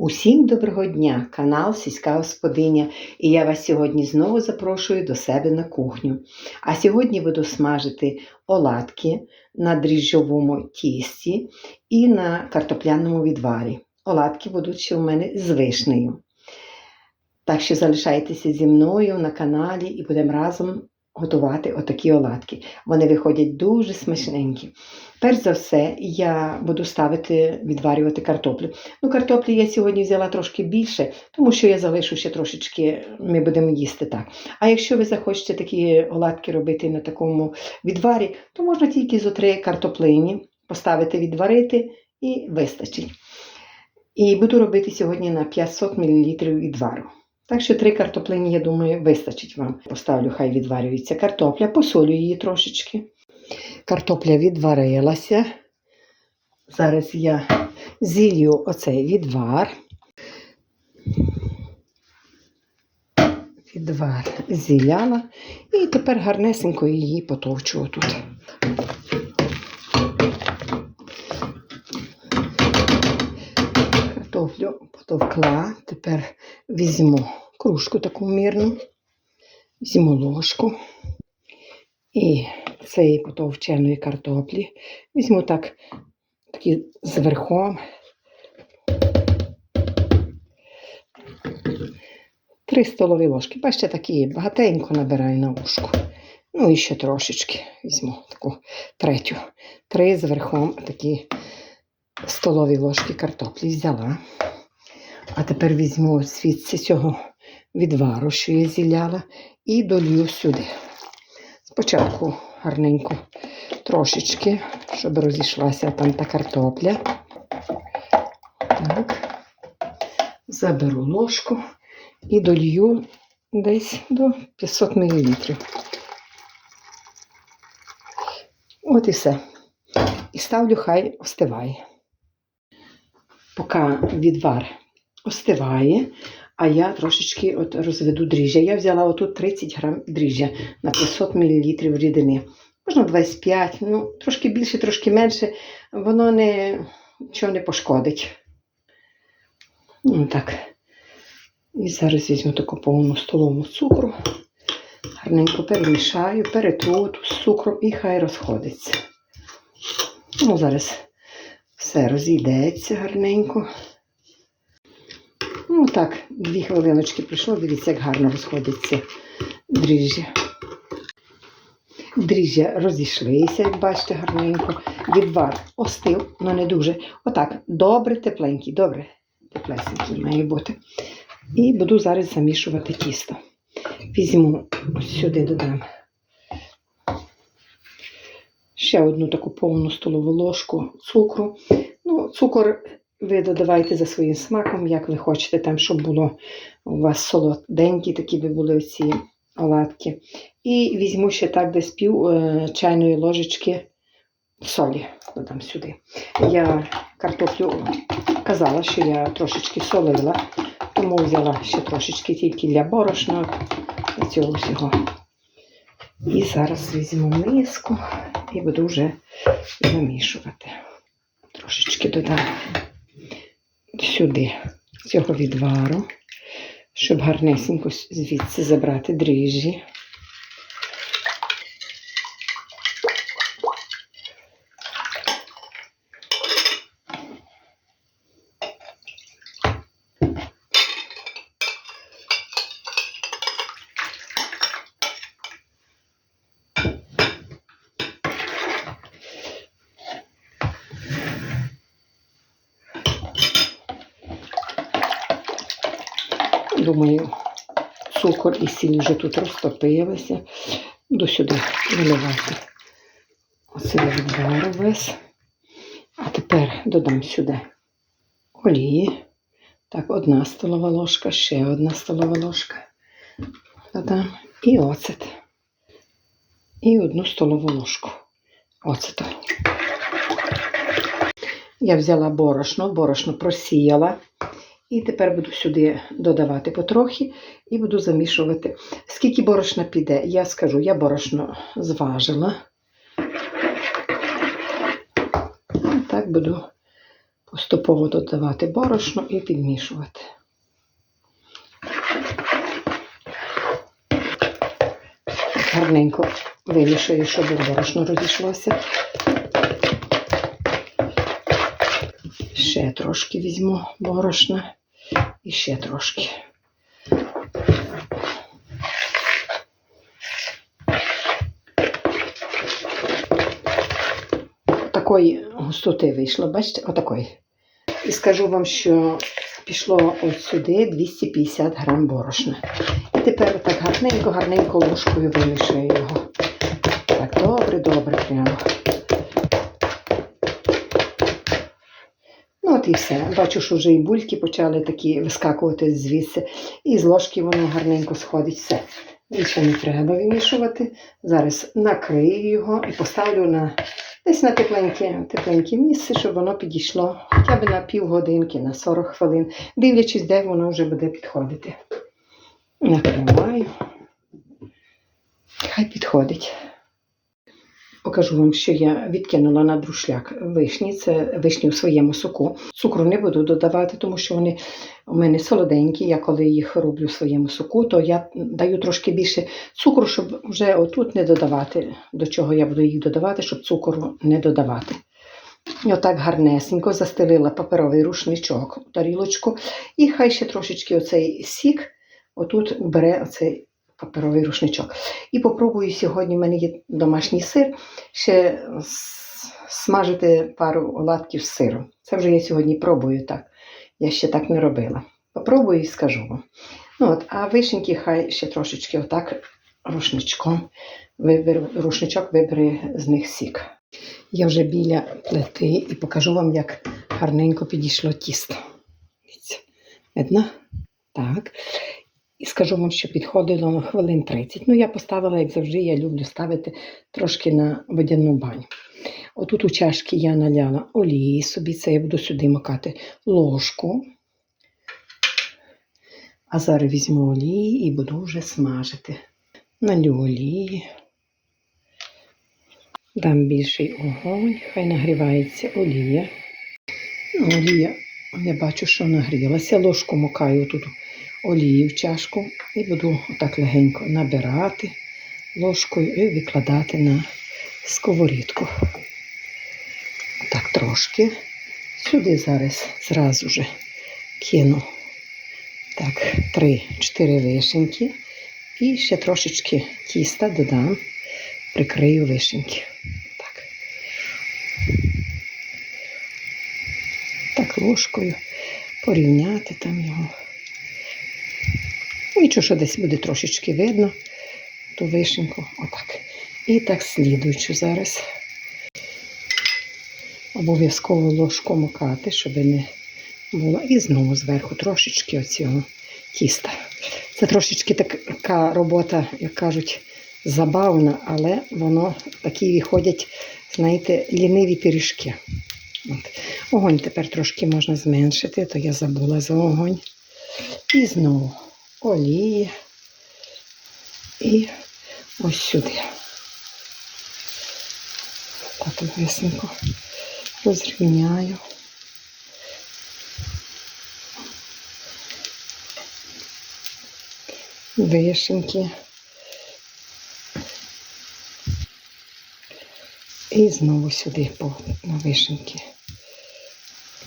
Усім доброго дня, канал Сільська Господиня, і я вас сьогодні знову запрошую до себе на кухню. А сьогодні буду смажити оладки на дріжджовому тісті і на картопляному відварі. Оладки будуть ще у мене з вишнею. Так що залишайтеся зі мною на каналі і будемо разом готувати отакі оладки. Вони виходять дуже смачненькі. Перш за все, я буду ставити відварювати картоплю. Ну, картоплі я сьогодні взяла трошки більше, тому що я залишу ще трошечки, ми будемо їсти так. А якщо ви захочете такі оладки робити на такому відварі, то можна тільки зо три картоплині поставити відварити і вистачить. І буду робити сьогодні на 500 мл відвару. Так що три картоплині, я думаю, вистачить вам. Поставлю, хай відварюється картопля, посолю її трошечки. Картопля відварилася. Зараз я зілью оцей відвар. Відвар зіляла. І тепер гарнесенько її потовчу отут. Картоплю потовкла. Тепер візьму кружку таку мірну, візьму ложку. І цієї потовченої картоплі візьму так такі з верхом. Три столові ложки. Бачите, такі багатенько набираю на ушку. Ну і ще трошечки візьму таку третю. Три з верхом такі столові ложки картоплі взяла. А тепер візьму звідси цього відвару, що я зіляла, і долью сюди. Спочатку гарненько трошечки, щоб розійшлася там та картопля. Так. Заберу ложку і долью десь до 500 мл. От і все. І ставлю, хай остиває. Поки відвар остиває, а я трошечки от розведу дріжджя. Я взяла отут 30 грам дріжджя на 500 мл рідини. Можна 25, ну, трошки більше, трошки менше, воно не, нічого не пошкодить. Ну, так. І зараз візьму таку повну столову цукру. Гарненько перемішаю, перетру з цукром і хай розходиться. Ну, зараз все розійдеться гарненько. Ну так, дві хвилиночки пройшло, дивіться, як гарно розходиться дріжджя. Дріжджя розійшлися, як бачите, гарненько. Відвар остив, але не дуже. Отак, добре, тепленький, добре, теплесенький має бути. І буду зараз замішувати тісто. Візьму ось сюди додам ще одну таку повну столову ложку цукру. Ну, Цукор ви додавайте за своїм смаком, як ви хочете, там, щоб було у вас солоденькі, такі би були ці оладки. І візьму ще так десь пів е, чайної ложечки солі додам сюди. Я картоплю казала, що я трошечки солила, тому взяла ще трошечки тільки для борошна цього всього. І зараз візьму миску і буду вже замішувати. Трошечки додам сюди цього відвару, щоб гарнесенько звідси забрати дріжджі. Думаю, цукор і сіль вже тут розтопилися. Буду сюди виливати оцей відвар весь. А тепер додам сюди олії. Так, одна столова ложка, ще одна столова ложка. Додам і оцет. І одну столову ложку оцету. Я взяла борошно, борошно просіяла. І тепер буду сюди додавати потрохи і буду замішувати. Скільки борошна піде, я скажу, я борошно зважила. І так буду поступово додавати борошно і підмішувати. Гарненько вимішую, щоб борошно розійшлося. Ще трошки візьму борошна і ще трошки. Такої густоти вийшло, бачите, отакої. І скажу вам, що пішло ось сюди 250 грам борошна. І тепер так гарненько, гарненько ложкою вимішую його. Так, добре, добре прямо. І все. Бачу, що вже і бульки почали такі вискакувати звідси. І з ложки воно гарненько сходить. Все. Більше не треба вимішувати. Зараз накрию його і поставлю на десь на тепленьке, тепленьке місце, щоб воно підійшло хоча б на півгодинки, на 40 хвилин, дивлячись, де воно вже буде підходити. Накриваю. Хай підходить. Покажу вам, що я відкинула на друшляк вишні. Це вишні у своєму соку. Цукру не буду додавати, тому що вони у мене солоденькі. Я коли їх роблю в своєму соку, то я даю трошки більше цукру, щоб вже отут не додавати, до чого я буду їх додавати, щоб цукру не додавати. Отак гарнесенько застелила паперовий рушничок у тарілочку. І хай ще трошечки оцей сік отут бере оцей паперовий рушничок. І попробую сьогодні, в мене є домашній сир, ще смажити пару оладків з сиром. Це вже я сьогодні пробую так. Я ще так не робила. Попробую і скажу вам. Ну от, а вишеньки хай ще трошечки отак рушничком виберу, рушничок вибере з них сік. Я вже біля плити і покажу вам, як гарненько підійшло тісто. Видно? Так. І скажу вам, що підходило на хвилин 30. Ну, я поставила, як завжди, я люблю ставити трошки на водяну баню. Отут у чашки я наляла олії собі, це я буду сюди макати ложку. А зараз візьму олії і буду вже смажити. Налю олії. Дам більший огонь, хай нагрівається олія. Олія, я бачу, що нагрілася. Ложку макаю тут олії в чашку і буду отак легенько набирати ложкою і викладати на сковорідку. Так трошки. Сюди зараз зразу же кину так, 3-4 вишеньки. І ще трошечки тіста додам, прикрию вишеньки. Так. Так ложкою порівняти там його. Нічого, що десь буде трошечки видно, ту вишеньку. Отак. І так слідуючи зараз. Обов'язково ложку макати, щоб не було. І знову зверху трошечки оцього тіста. Це трошечки така робота, як кажуть, забавна, але воно такі виходять, знаєте, ліниві пиріжки. От. Огонь тепер трошки можна зменшити, то я забула за огонь. І знову олії. І ось сюди. Так висенько розрівняю. Вишеньки. І знову сюди по на вишеньки.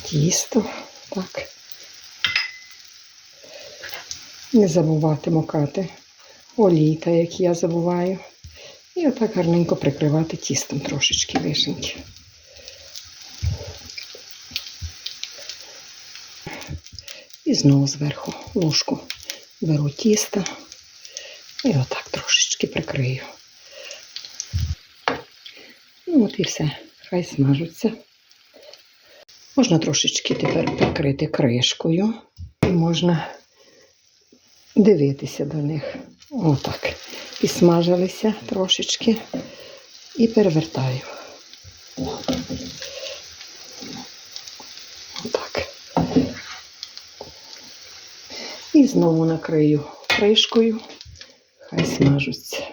Тісто. Так. Не забувати мокати олійта, як я забуваю. І отак гарненько прикривати тістом трошечки вишеньки. І знову зверху ложку беру тіста і отак трошечки прикрию. Ну от і все, хай смажуться. Можна трошечки тепер прикрити кришкою і можна дивитися до них. Отак. І смажилися трошечки і перевертаю. Отак. І знову накрию кришкою, хай смажуться.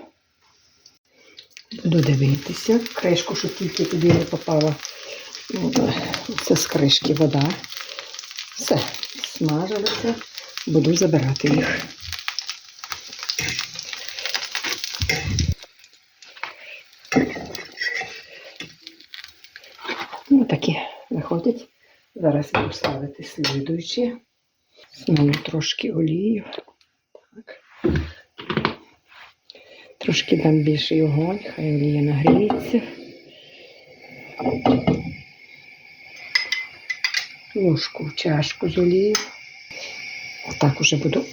Буду дивитися. Кришку, щоб тільки туди не попала Ну, Це з кришки вода. Все, смажилося. Буду забирати їх. Ну, такі виходять. Зараз буду ставити слідуючі. Знову трошки олію. Так. Трошки дам більший огонь, хай олія нагріється. Ложку в чашку з олією. Отак уже буду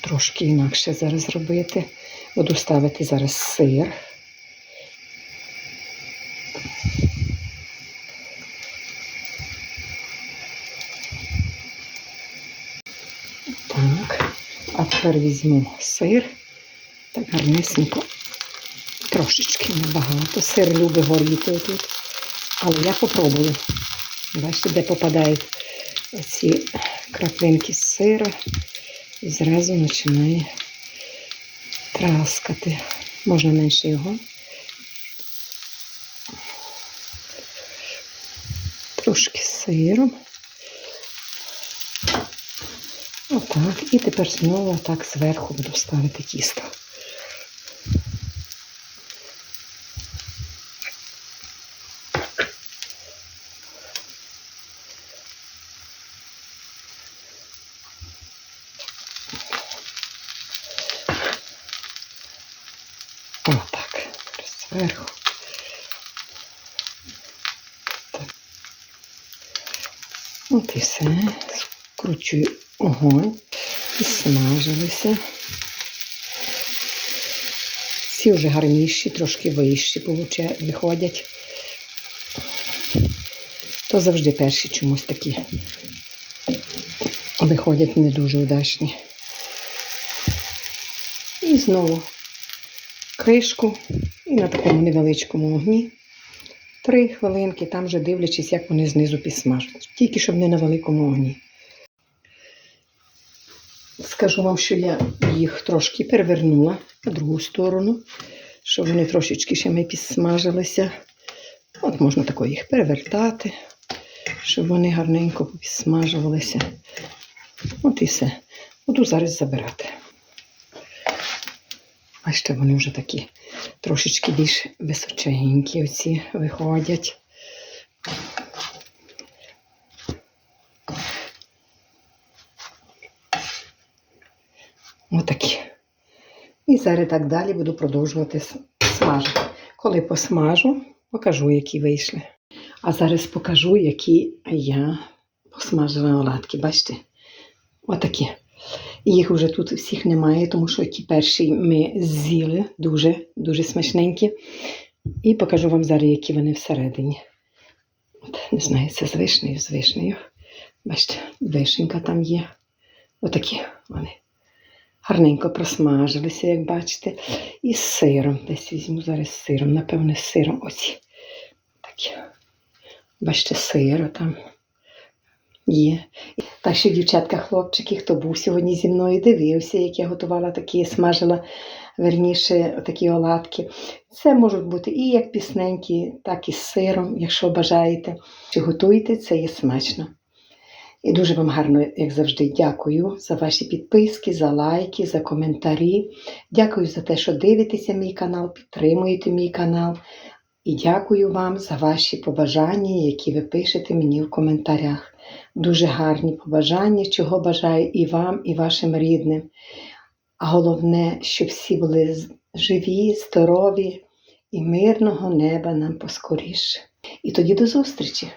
трошки інакше зараз робити. Буду ставити зараз сир. Так, а тепер візьму сир. Так гарнесенько. Трошечки небагато. Сир любить горіти отут. Але я попробую. Бачите, де попадають ці краплинки з сира. І зразу починає траскати. Можна менше його. Трошки сиром. Отак. І тепер знову так зверху буду ставити тісто. Отак. Зверху. От і все. Скручую огонь. І смажилися. Всі вже гарніші, трошки вищі виходять. То завжди перші чомусь такі виходять не дуже удачні. І знову кришку і на такому невеличкому вогні. Три хвилинки, там вже дивлячись, як вони знизу підсмажуть. Тільки щоб не на великому вогні. Скажу вам, що я їх трошки перевернула на другу сторону, щоб вони трошечки ще ми підсмажилися. От можна тако їх перевертати, щоб вони гарненько підсмажувалися. От і все. Буду зараз забирати. Бачите, вони вже такі трошечки більш височенькі оці виходять. Отакі. І зараз так далі буду продовжувати смажити. Коли посмажу, покажу, які вийшли. А зараз покажу, які я посмажила оладки. Бачите? Отакі. Їх вже тут всіх немає, тому що ті перші ми з'їли дуже, дуже смачненькі. І покажу вам зараз, які вони всередині. От, не знаю, це з вишнею, з вишнею. Бачите, вишенька там є. Отакі вони. Гарненько просмажилися, як бачите. І з сиром. Десь візьму зараз з сиром. Напевне, з сиром оці. Такі. Бачите, сира там є. Так що, дівчатка, хлопчики, хто був сьогодні зі мною, дивився, як я готувала такі, смажила верніше такі оладки. Це можуть бути і як пісненькі, так і з сиром, якщо бажаєте. Чи готуєте, це є смачно. І дуже вам гарно, як завжди, дякую за ваші підписки, за лайки, за коментарі. Дякую за те, що дивитеся мій канал, підтримуєте мій канал. І дякую вам за ваші побажання, які ви пишете мені в коментарях. Дуже гарні побажання, чого бажаю і вам, і вашим рідним. А головне, щоб всі були живі, здорові і мирного неба нам поскоріше. І тоді до зустрічі!